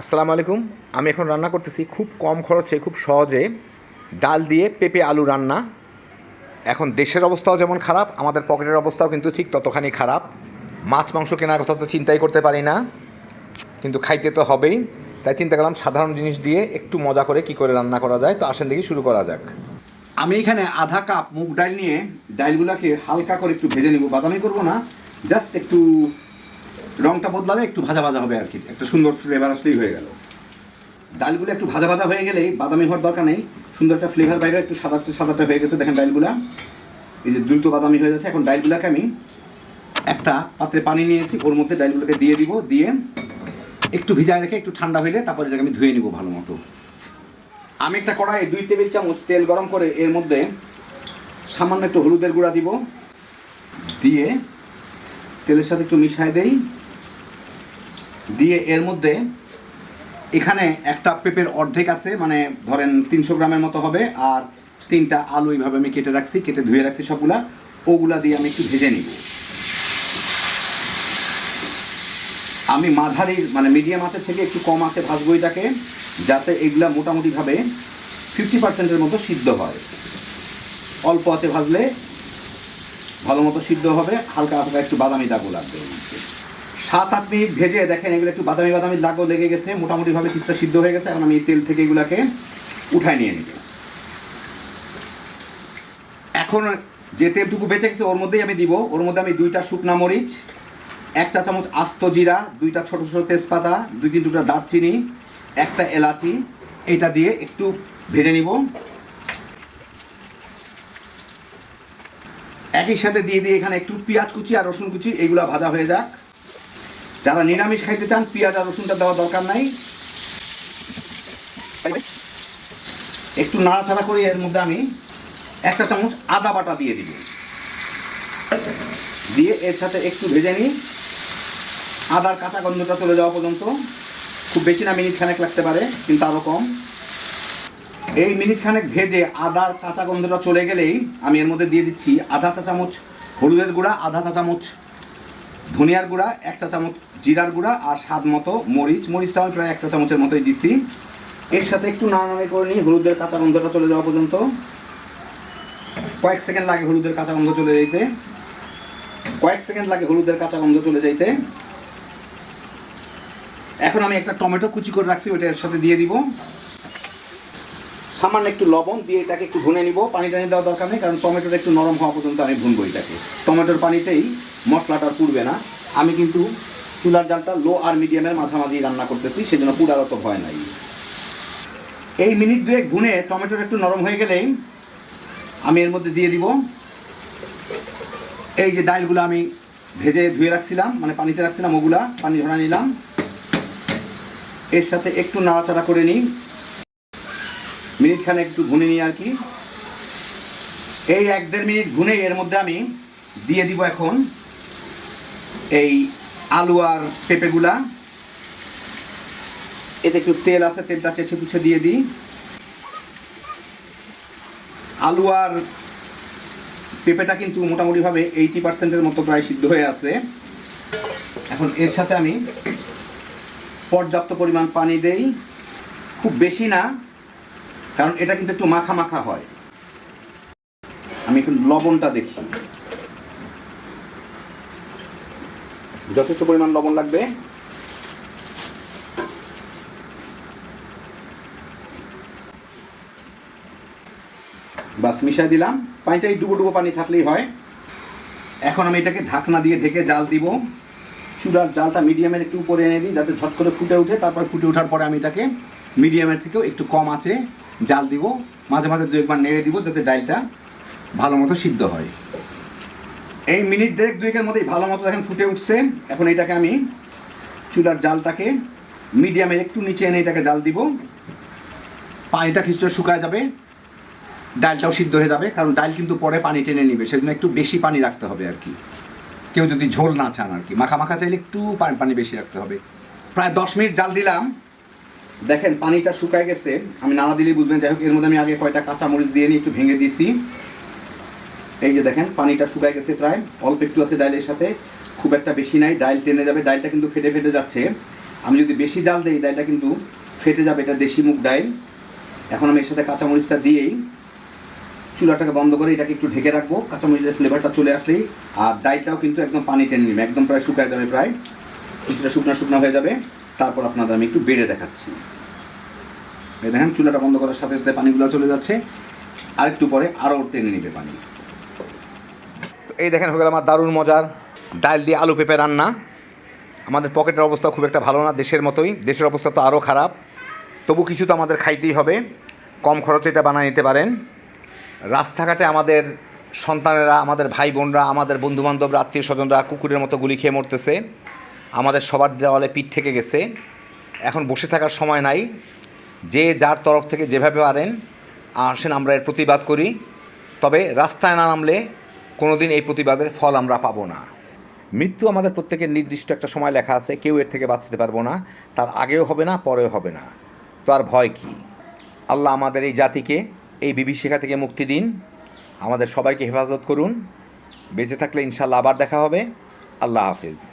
আসসালামু আলাইকুম। আমি এখন রান্না করতেছি খুব কম খরচে, খুব সহজে ডাল দিয়ে পেঁপে আলু রান্না। এখন দেশের অবস্থাও যেমন খারাপ, আমাদের পকেটের অবস্থাও কিন্তু ঠিক ততখানি খারাপ। মাছ, মাংস কেনার কথা তো চিন্তাই করতে পারি না, কিন্তু খাইতে তো হবেই। তাই চিন্তা করলাম সাধারণ জিনিস দিয়ে একটু মজা করে কি করে রান্না করা যায়। তো আসেন দেখি শুরু করা যাক। আমি এখানে আধা কাপ মুগ ডাল নিয়ে ডালগুলোকে হালকা করে একটু ভেজে নিব। বাদামি করব না, জাস্ট একটু রংটা বদলাবে, একটু ভাজা ভাজা হবে আর কি। একটা সুন্দর ফ্লেভার আসলেই হয়ে গেল। ডালগুলো একটু ভাজা ভাজা হয়ে গেলেই বাদামি হওয়ার দরকার নেই। সুন্দর একটা ফ্লেভার বাইরে, একটু সাদা সাদাটা হয়ে গেছে, দেখেন ডালগুলা। এই যে দ্রুত বাদামি হয়ে যাচ্ছে, এখন ডালগুলোকে আমি একটা পাত্রে পানি নিয়েছি, ওর মধ্যে ডালগুলোকে দিয়ে দিব, দিয়ে একটু ভিজায় রেখে একটু ঠান্ডা হইলে তারপরে এটাকে আমি ধুয়ে নিব ভালো মতো। আমি একটা কড়াই দুই টেবিল চামচ তেল গরম করে এর মধ্যে সামান্য একটু হলুদের গুঁড়া দিব। দিয়ে তেলের সাথে একটু মিশাই দেই। দিয়ে এর মধ্যে এখানে একটা পেঁপের অর্ধেক আছে মানে ধরেন তিনশো গ্রামের মতো হবে, আর তিনটা আলু এইভাবে আমি কেটে রাখছি, কেটে ধুয়ে রাখছি সবগুলা। ওগুলা দিয়ে আমি একটু ভেজে নিব। আমি মাঝারির মানে মিডিয়াম আঁচের থেকে একটু কম আছে ভাজবো এটাকে, যাতে এগুলা মোটামুটিভাবে ফিফটি পার্সেন্টের মতো সিদ্ধ হয়। অল্প আছে ভাজলে ভালো মতো সিদ্ধ হবে, হালকা হালকা একটু বাদামি দাগও লাগবে। সাত, আট মিনিট ভেজে দেখেন এগুলো একটু বাদামি বাদামি দাগও লেগে গেছে। মোটামুটিভাবে কিছুটা সিদ্ধ হয়ে গেছে। এখন আমি এই তেল থেকে এগুলাকে উঠায় নিয়ে নিব। এখন যে তেলটুকু বেঁচে গেছে, ওর মধ্যেই আমি দিব। ওর মধ্যে আমি দুইটা শুকনা মরিচ, এক চা চামচ আস্ত জিরা, দুইটা ছোট ছোট তেজপাতা, দুই তিন টুকরা দারচিনি, একটা এলাচি, এটা দিয়ে একটু ভেজে নিব। একই সাথে দিয়ে দিয়ে এখানে একটু পেঁয়াজ কুচি আর রসুন কুচি এইগুলা ভাজা হয়ে যাক। যারা নিরামিষ খাইতে চান, পেঁয়াজ আর রসুনটা দেওয়া দরকার নাই। একটু নাড়াচাড়া করে এর মধ্যে আমি একটা চামচ আদা বাটা দিয়ে দিব। দিয়ে এর সাথে একটু ভেজে নিই। আদার কাঁচা গন্ধটা চলে যাওয়া পর্যন্ত। খুব বেশি না মিনিট খানেক লাগতে পারে, কিন্তু আরও কম। এই মিনিট খানেক ভেজে আদার কাঁচা গন্ধটা চলে গেলেই আমি এর মধ্যে দিয়ে দিচ্ছি আধা চা চামচ হলুদের গুঁড়া, আধা চা চামচ ধনিয়ার গুঁড়া, এক চা চামচ জিরার গুঁড়া আর স্বাদ মতো মরিচ। মরিচটা আমি প্রায় এক চা চামচের মতোই দিচ্ছি এর সাথে একটু নাড়ানাড়ি করে নিই হলুদের কাঁচা গন্ধটা চলে যাওয়া পর্যন্ত। কয়েক সেকেন্ড লাগে হলুদের কাঁচা গন্ধ চলে যেতে কয়েক সেকেন্ড লাগে হলুদের কাঁচা গন্ধ চলে যাইতে। এখন আমি একটা টমেটো কুচি করে রাখছি, ওইটা এর সাথে দিয়ে দিব। সামান্য একটু লবণ দিয়ে এটাকে একটু ভুনে নিব। পানি টানি দেওয়ার দরকার নেই, কারণ টমেটোটা একটু নরম হওয়া পর্যন্ত আমি ভুনবো এটাকে। টমেটোর পানিতেই মশলাটা পুড়বে না। আমি কিন্তু চুলার জালটা লো আর মিডিয়ামের মাঝামাঝি রান্না করতেছি, সেজন্য পুরার অত ভয় নাই। এই মিনিট দুয়েক ভুনে টমেটোটা একটু নরম হয়ে গেলেই আমি এর মধ্যে দিয়ে দিব। এই যে ডাইলগুলো আমি ভেজে ধুয়ে রাখছিলাম মানে পানিতে রাখছিলাম ওগুলা, পানি ঝরা নিলাম। এর সাথে একটু নাড়াচাড়া করে নিই। মিনিট খানে একটু ভুনে নিই আর কি। এই এক দেড় মিনিট ভুনে এর মধ্যে আমি দিয়ে দিব এখন এই আলু আর পেঁপেগুলা। এতে একটু তেল আছে, তেলটা চেঁচে পুছে দিয়ে দিই। আলু আর পেঁপেটা কিন্তু মোটামুটিভাবে এইটি পার্সেন্টের মতো প্রায় সিদ্ধ হয়ে আছে। এখন এর সাথে আমি পর্যাপ্ত পরিমাণ পানি দেই। খুব বেশি না, কারণ এটা কিন্তু একটু মাখা মাখা হয়। আমি একটু লবণটা দেখি। যথেষ্ট পরিমাণ লবণ লাগবে। বাস মিশাই দিলাম। পানিটা ডুবো ডুবো পানি থাকলেই হয়। এখন আমি এটাকে ঢাকনা দিয়ে ঢেকে জাল দিব। চুলার জালটা মিডিয়ামের একটু উপরে এনে দিই, যাতে ঝট করে ফুটে ওঠে তারপর ফুটে ওঠার পরে আমি এটাকে মিডিয়ামের থেকেও একটু কম আছে জাল দিব। মাঝে মাঝে দু একবার নেড়ে দিব, যাতে ডালটা ভালো মতো সিদ্ধ হয়। এই মিনিট দেড়েক, দুয়েকের মধ্যেই ভালো মতো দেখেন ফুটে উঠছে। এখন এটাকে আমি চুলার জালটাকে মিডিয়ামের একটু নিচে এনে এটাকে জাল দিব। পানিটা কিছুটা শুকায় যাবে, ডালটাও সিদ্ধ হয়ে যাবে, কারণ ডাল কিন্তু পরে পানি টেনে নিবে, সেজন্য একটু বেশি পানি রাখতে হবে আর কি। কেউ যদি ঝোল না চান আর কি মাখা মাখা চাইলে একটু পানি বেশি রাখতে হবে। প্রায় দশ মিনিট জাল দিলাম। দেখেন পানিটা শুকায় গেছে, আমি নাড়া দিলেই বুঝবেন। যাই হোক, এর মধ্যে আমি আগে কয়টা কাঁচা মরিচ দিয়ে নিই একটু ভেঙে দিয়েছি। এই যে দেখেন, পানিটা শুকায় গেছে প্রায়। অল্প একটু আছে ডাইলের সাথে। খুব একটা বেশি নাই। ডাইল টেনে যাবে। ডাইলটা কিন্তু ফেটে ফেটে যাচ্ছে। আমি যদি বেশি জাল দিই ডালটা কিন্তু ফেটে যাবে। এটা দেশি মুগ ডাইল। এখন আমি এর সাথে কাঁচামরিচটা দিয়েই চুলাটাকে বন্ধ করে এটাকে একটু ঢেকে রাখব। কাঁচামরিচের ফ্লেভারটা চলে আসলেই। আর ডাইলটাও কিন্তু একদম পানি টেনে নেবে। একদম প্রায় শুকায় যাবে প্রায়। কিছুটা শুকনো শুকনো হয়ে যাবে। তারপর আপনাদের আমি একটু বেড়ে দেখাচ্ছি। দেখেন, চুলাটা বন্ধ করার সাথে সাথে পানিগুলো চলে যাচ্ছে। আরেকটু পরে আরও টেনে নেবে পানি। এই দেখেন, হয়ে গেল আমার দারুণ মজার ডাল দিয়ে আলু পেঁপে রান্না। আমাদের পকেটের অবস্থা খুব একটা ভালো না, দেশের মতোই। দেশের অবস্থা তো আরও খারাপ। তবু কিছু তো আমাদের খাইতেই হবে। কম খরচে এটা বানিয়ে নিতে পারেন। রাস্তাঘাটে আমাদের সন্তানেরা, আমাদের ভাই বোনরা আমাদের বন্ধুবান্ধবরা আত্মীয় স্বজনরা কুকুরের মতো গুলি খেয়ে মরতেছে। আমাদের সবার দেওয়ালে পিঠ থেকে গেছে। এখন বসে থাকার সময় নাই। যে যার তরফ থেকে যেভাবে পারেন, আসেন, আমরা এর প্রতিবাদ করি। তবে রাস্তায় না নামলে কোনোদিন এই প্রতিবাদের ফল আমরা পাবো না। মৃত্যু আমাদের প্রত্যেকের নির্দিষ্ট একটা সময় লেখা আছে, কেউ এর থেকে বাঁচতে পারব না, তার আগেও হবে না, পরেও হবে না। তো আর ভয় কি? আল্লাহ আমাদের এই জাতিকে, এই বিভীষিকা থেকে মুক্তি দিন। আমাদের সবাইকে হেফাজত করুন। বেঁচে থাকলে ইনশাল্লাহ আবার দেখা হবে। আল্লাহ হাফিজ।